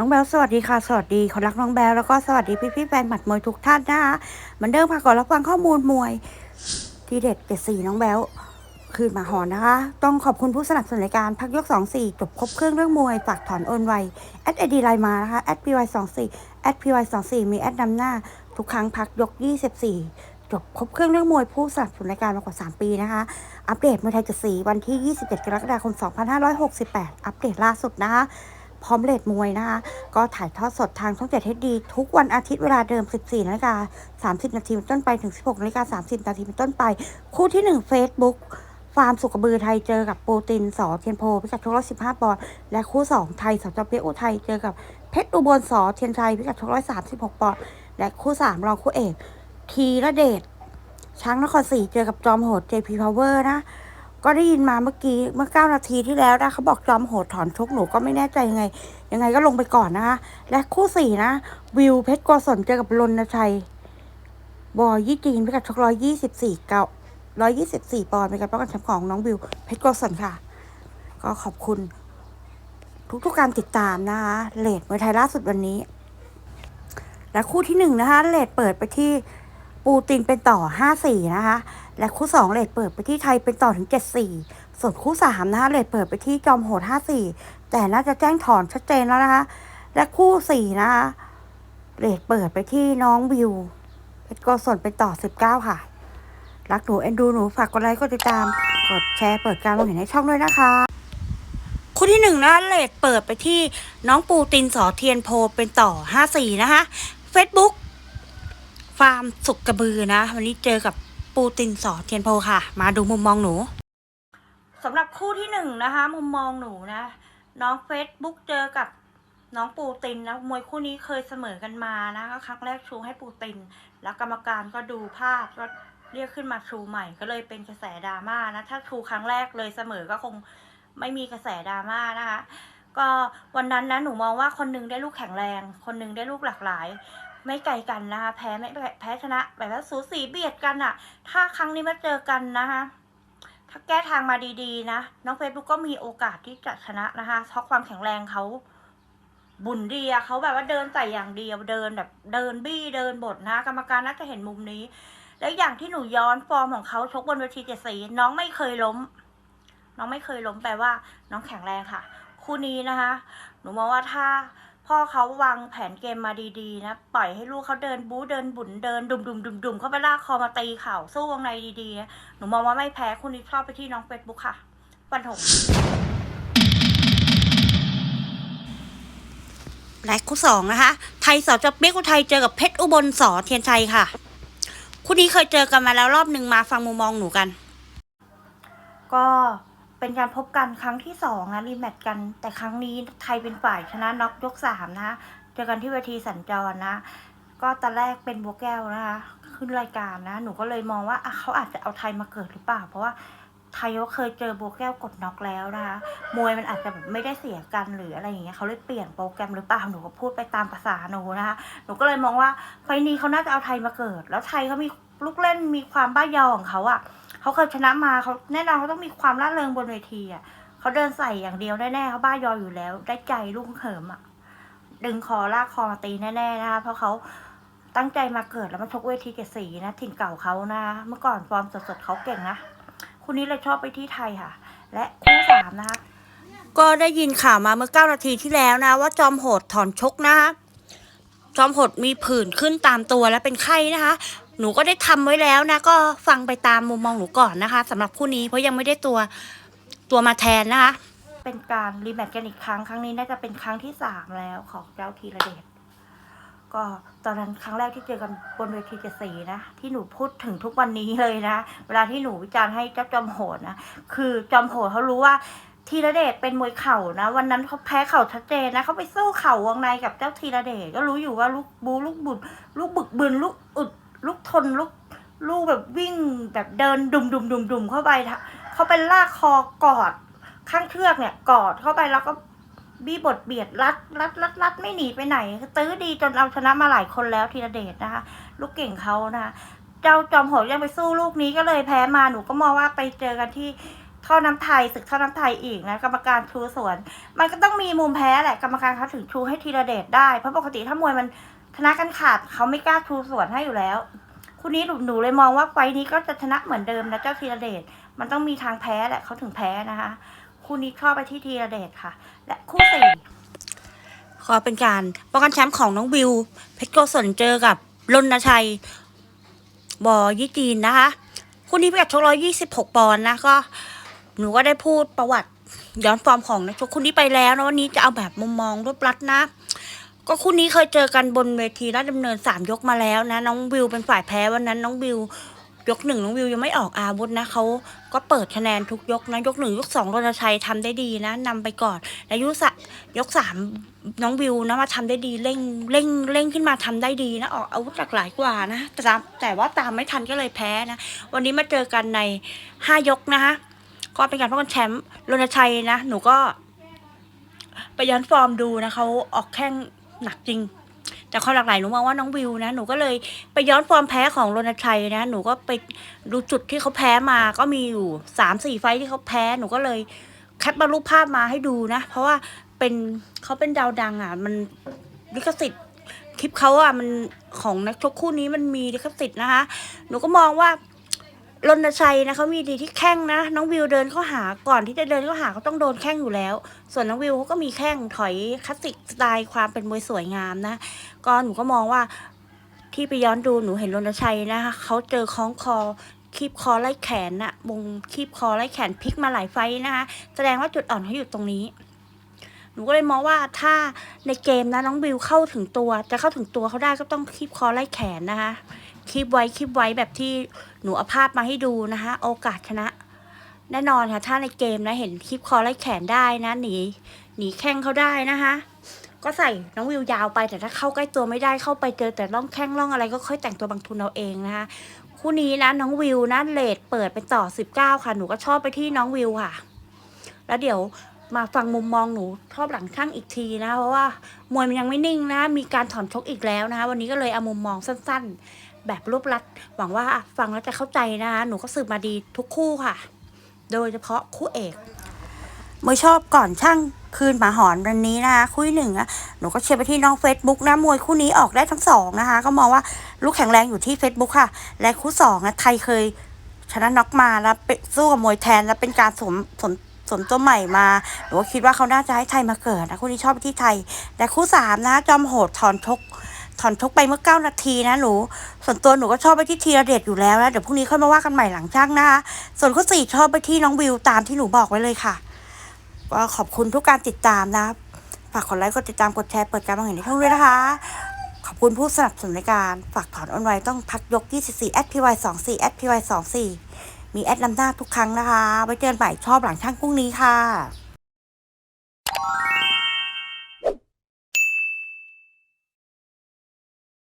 น้องแบลสวัสดีค่ะ สวัสดีคนรักน้องแบลแล้วก็สวัสดีพี่พี่แฟนหมัดมวยทุกท่านนะคะเหมือนเดิมค่ะก่อนรับฟังข้อมูลมวย ที่เด็ดเจ็ดสี่น้องแบลคืนมาหอนนะคะ ต้องขอบคุณผู้สนับสนุนรายการพักยก 2 4 จบครบเครื่องเรื่องมวย ฝากถอนโอนไวแอดไอดีไลน์มานะคะแอดพีวายสองสี่แอดพีวายสองสี่มีแอดนำหน้า ทุกครั้งพักยก 24 จบครบเครื่องเรื่องมวย ผู้สนับสนุนรายการมากว่า 3 ปีนะคะ อัปเดตมวยไทยเจ็ดสีวันที่ 27 กรกฎาคม 2568 อัปเดตล่าสุดนะคะ พร้อมเลดมวยนะคะ ก็ถ่ายทอดสดทางช่องเจ็ดเฮดีทุกวันอาทิตย์เวลาเดิม 14นาฬิกา30 นาทีเป็นต้นไปถึง 16นาฬิกา30 นาทีเป็นต้นไป คู่ที่ 1 Facebook ฟาร์มสุกบือไทยเจอกับโปูตินสอเทียนโพพิกัดชกร้อยสิบห้าปอนด์และคู่ 2 ไทยสจเปียอุทัยเจอกับเพชรอุบลสอเทียนชัยพิกัดชกร้อยสามสิบหกปอนด์และคู่ 3 รองคู่เอกทีระเดชช้างนครศรีเจอกับจอมโหด JP Power นะ ก็ได้ยินมาเมื่อกี้เมื่อ 9 นาทีที่แล้วนะเขาบอกจอมโหดถอนชกหนูก็ไม่แน่ใจยังไง ยังไงก็ลงไปก่อนนะคะ และคู่สี่นะ วิวเพชรโกศลเจอกับรณชัย บอยยี่จีนพิกัดชกร้อยยี่สิบสี่เก้าร้อยยี่สิบสี่ปอนด์เป็นการป้องกันแชมป์ของน้องวิวเพชรโกศลค่ะ ก็ขอบคุณ ทุกๆการติดตามนะคะเลดมวยไทยล่าสุดวันนี้ และคู่ที่หนึ่งนะคะเลดเปิดไปที่ปูตินเป็นต่อห้าสี่นะคะ และคู่สองเลดเปิดไปที่ไทยเป็นต่อถึงเจ็ดสี่ส่วนคู่สามนะคะเลดเปิดไปที่จอมโหดห้าสี่แต่น่าจะแจ้งถอนชัดเจนแล้วนะคะ และคู่สี่นะคะเลดเปิดไปที่น้องวิวเพชรโกศลเป็นต่อสิบเก้าค่ะ รักหนูเอ็นดูหนูฝากกดไลค์กดติดตาม กดแชร์เปิดการมองเห็นให้ช่องด้วยนะคะ คู่ที่หนึ่งนะเลดเปิดไปที่น้องปูตินสอเทียนโพเป็นต่อห้าสี่นะคะ Facebook ฟาร์มสุกกระบือนะ วันนี้เจอกับ ปูตินสอเทียนโพค่ะ มาดูมุมมองหนูสำหรับคู่ที่หนึ่งนะคะ มุมมองหนูนะ น้องเฟซบุ๊กเจอกับน้องปูตินนะมวยคู่นี้เคยเสมอกันมานะก็ครั้งแรกชูให้ปูติน แล้วกรรมการก็ดูภาพก็เรียกขึ้นมาชูใหม่ก็เลยเป็นกระแสดราม่านะถ้าชูครั้งแรกเลยเสมอก็คงไม่มีกระแสดราม่านะคะ ก็วันนั้นนะหนูมองว่าคนหนึงได้ลูกแข็งแรง คนหนึงได้ลูกหลากหลาย ไม่ไกลกันนะคะแพ้ไม่แพ้ชนะแบบว่าสูสีเบียดกันอะถ้าครั้งนี้มาเจอกันนะคะถ้าแก้ทางมาดีๆ นะ น้องเฟซบุ๊กก็มีโอกาสที่จะชนะนะคะเพราะความแข็งแรงเขาบุญดีอะเขาแบบว่าเดินใส่อย่างเดียวเดินแบบเดินบี้เดินบทนะ กรรมการน่าจะเห็นมุมนี้ และอย่างที่หนูย้อนฟอร์มของเขาชกบนเวทีเจ็ดสีน้องไม่เคยล้ม น้องไม่เคยล้มแปลว่า น้องแข็งแรงค่ะ คู่นี้นะคะ หนูมองว่าถ้า พ่อเขาวางแผนเกมมาดีๆนะ ปล่อยให้ลูกเขาเดินบู๊เดินบุญเดินดุมดุมดุมดุมเข้าไปลากคอมาตีเข่าสู้วงในดีๆนะหนูมองว่าไม่แพ้คู่นี้ชอบไปที่น้องเฟซบุ๊กค่ะฟันธงและคู่สองนะคะ ไทยสอจับเบี้ยกุไทยเจอกับเพชรอุบลสอเทียนชัยค่ะ คู่นี้เคยเจอกันมาแล้วรอบหนึ่งมาฟังมุมมองหนูกัน ก็ เป็นการพบกันครั้งที่สองนะรีแมตช์กัน แต่ครั้งนี้ไทยเป็นฝ่ายชนะน็อกยกสามนะเจอกันที่เวทีสัญจรนะ ก็ตอนแรกเป็นบัวแก้วนะคะ ขึ้นรายการนะ หนูก็เลยมองว่าเขาอาจจะเอาไทยมาเกิดหรือเปล่า เพราะว่าไทยก็เคยเจอบัวแก้วกดน็อกแล้วนะคะ มวยมันอาจจะแบบไม่ได้เสียกันหรืออะไรอย่างเงี้ยเขาเลยเปลี่ยนโปรแกรมหรือเปล่า หนูก็พูดไปตามภาษาหนูนะคะ หนูก็เลยมองว่าไฟนี้เขาน่าจะเอาไทยมาเกิด แล้วไทยเขามีลูกเล่นมีความบ้ายอของเขาอะ เขาเคยชนะมาเขาแน่นอนเขาต้องมีความร่าเริงบนเวทีอะเขาเดินใส่อย่างเดียวแน่ๆเขาบ้ายออยู่แล้ว ได้ใจลูกเหิมอะดึงคอลากคอมาตีแน่ๆนะคะเพราะเขาตั้งใจมาเกิดแล้วมาชกเวทีเกดสีนะถิ่นเก่าเขานะเมื่อก่อนฟอร์มสดๆเขาเก่งนะคู่นี้เลยชอบไปที่ไทยค่ะ และคู่สามนะคะก็ได้ยินข่าวมาเมื่อ 9 นาทีที่แล้วนะ ว่าจอมโหดถอนชกนะคะจอมโหดมีผื่นขึ้นตามตัวและเป็นไข้นะคะ หนูก็ได้ทำไว้แล้วนะ ก็ฟังไปตามมุมมองหนูก่อนนะคะสำหรับคู่นี้เพราะยังไม่ได้ตัวตัวมาแทนนะคะ เป็นการรีแมตช์กันอีกครั้งครั้งนี้น่าจะเป็นครั้งที่สามแล้วของเจ้าทีระเดชก็ตอนนั้นครั้งแรกที่เจอกันบนเวทีเจสีนะ ที่หนูพูดถึงทุกวันนี้เลยนะ เวลาที่หนูวิจารณ์ให้เจ้าจอมโหดนะ คือจอมโหดเขารู้ว่าทีระเดชเป็นมวยเข่านะ วันนั้นเขาแพ้เข่าชัดเจนนะเขาไปสู้เข่าวงในกับเจ้าทีระเดชก็รู้อยู่ว่าลูกบูลูกบุญลูกบึกบึนลูกอึด ลูกทนลูกลูกแบบวิ่งแบบเดินดุมดุมดุมดุมเข้าไปเขาเป็นลากคอกอด ข้างเชือกเนี่ยกอดเข้าไปแล้วก็บี้บทเบียดรัดรัดรัดรัดไม่หนีไปไหนตื้อดีจนเอาชนะมาหลายคนแล้วทีละเดชนะคะ ลูกเก่งเขานะคะเจ้าจอมโหดยังไปสู้ลูกนี้ก็เลยแพ้มาหนูก็มองว่าไปเจอกันที่ท่อน้ำไทยศึกท่อน้ำไทยอีกนะกรรมการชูสวน มันก็ต้องมีมุมแพ้แหละกรรมการเขาถึงชูให้ธีรเดชได้เพราะปกติถ้ามวยมัน ชนะกันขาดเขาไม่กล้าชูสวนให้อยู่แล้ว คู่นี้หนูหนูเลยมองว่าไฟนี้ก็จะชนะเหมือนเดิมนะเจ้าธีรเดชมันต้องมีทางแพ้แหละเขาถึงแพ้นะคะ คู่นี้เข้าไปที่ธีรเดชค่ะ และคู่สี่ก็เป็นการป้องกันแชมป์ของน้องวิว เพชรโกศลเจอกับรณชัย บอยี่จีนนะคะ คู่นี้พิกัดชกร้อยยี่สิบหกปอนด์นะก็ หนูก็ได้พูดประวัติย้อนฟอร์มของนักชกคู่นี้ไปแล้วนะวันนี้จะเอาแบบมุมมองรวบรัดนะ ก็คู่นี้เคยเจอกันบนเวทีราชดำเนินสามยกมาแล้วนะ น้องวิวเป็นฝ่ายแพ้วันนั้นน้องวิวยกหนึ่งน้องวิวยังไม่ออกอาวุธนะเขาก็เปิดคะแนนทุกยกนะยกหนึ่งยกสองรณชัยทำได้ดีนะนำไปก่อนแล้วยุสะยกสามน้องวิวนะมาทำได้ดีเร่งเร่งเร่งขึ้นมาทำได้ดีนะออกอาวุธหลากหลายกว่านะแต่แต่ว่าตามไม่ทันก็เลยแพ้นะวันนี้มาเจอกันในห้ายกนะคะก็เป็นการป้องกันแชมป์รณชัยนะ หนูก็ไปย้อนฟอร์มดูนะเขาออกแข้ง หนักจริง แต่ความหลากหลายหนูมองว่าน้องวิวนะหนูก็เลยไปย้อนฟอร์มแพ้ของรณชัยนะหนูก็ไปดูจุดที่เขาแพ้มาก็มีอยู่สามสี่ไฟท์ที่เขาแพ้หนูก็เลยแคปมารูปภาพมาให้ดูนะ เพราะว่าเป็นเขาเป็นดาวดังอะ มันลิขสิทธิ์คลิปเขาอะมันของนักชกคู่นี้มันมีลิขสิทธิ์นะคะ หนูก็มองว่า รณชัยนะเขามีดีที่แข้งนะ น้องวิวเดินเข้าหาก่อนที่จะเดินเข้าหาเขาต้องโดนแข้งอยู่แล้ว ส่วนน้องวิวเขาก็มีแข้งถอยคลาสสิกสไตล์ความเป็นมวยสวยงามนะ ก็หนูก็มองว่าที่ไปย้อนดูหนูเห็นรณชัยนะคะเขาเจอคล้องคอคีบคอไล่แขนน่ะวงคีบคอไล่แขนพลิกมาหลายไฟนะคะแสดงว่าจุดอ่อนเขาอยู่ตรงนี้ หนูก็เลยมองว่าถ้าในเกมนะน้องวิวเข้าถึงตัว จะเข้าถึงตัวเขาได้ก็ต้องคีบคอไล่แขนนะคะ คีบไว้คีบไว้แบบที่หนูเอาภาพมาให้ดูนะคะโอกาสชนะ แน่นอนค่ะถ้าในเกมนะเห็นคีบคอไล่แขนได้นะหนีหนีแข้งเขาได้นะคะก็ใส่น้องวิวยาวไปแต่ถ้าเข้าใกล้ตัวไม่ได้เข้าไปเจอแต่ร่องแข้งร่องอะไรก็ค่อยแต่งตัวบางทุนเอาเองนะคะคู่นี้นะน้องวิวนะเลดเปิดไปต่อ 19 ค่ะ หนูก็ชอบไปที่น้องวิวค่ะ แล้วเดี๋ยวมาฟังมุมมองหนูชอบหลังช่างอีกทีนะ เพราะว่ามวยมันยังไม่นิ่งนะ มีการถอนชกอีกแล้วนะคะวันนี้ก็เลยเอามุมมองสั้น ๆ แบบรูปลัดหวังว่าฟังแล้วจะเข้าใจนะคะหนูก็สืบมาดีทุกคู่ค่ะ โดยเฉพาะคู่เอกมวยชอบก่อนช่างคืนหมาหอนวันนี้นะคะคู่หนึ่งอะหนูก็เชียร์ไปที่น้องเฟซบุ๊กนะมวยคู่นี้ออกได้ทั้งสองนะคะ ก็มองว่าลูกแข็งแรงอยู่ที่เฟซบุ๊กค่ะ และคู่สองนะไทยเคยชนะน็อกมาแล้วไปสู้กับมวยแทนแล้วเป็นการสมสมสมตัวใหม่มาหนูก็คิดว่าเขาน่าจะให้ไทยมาเกิดนะคู่นี้ชอบไปที่ไทย แต่คู่สามนะจอมโหดถอนชก ถอนชกไปเมื่อเก้านาทีนะหนู ส่วนตัวหนูก็ชอบไปที่ทีระเดชอยู่แล้วนะ เดี๋ยวพรุ่งนี้ค่อยมาว่ากันใหม่หลังช่างนะคะส่วนคู่สี่ชอบไปที่น้องวิวตามที่หนูบอกไว้เลยค่ะ ก็ขอบคุณทุกการติดตามนะ ฝากกดไลค์กดติดตามกดแชร์เปิดการมองเห็นในช่องด้วยนะคะ ขอบคุณผู้สนับสนุนรายการ ฝากถอนออนไว้ต้องพักยก 24 SPY 24 SPY 24มีแอดนำหน้าทุกครั้งนะคะ ไว้เจอกันใหม่ชอบหลังช่างพรุ่งนี้ค่ะ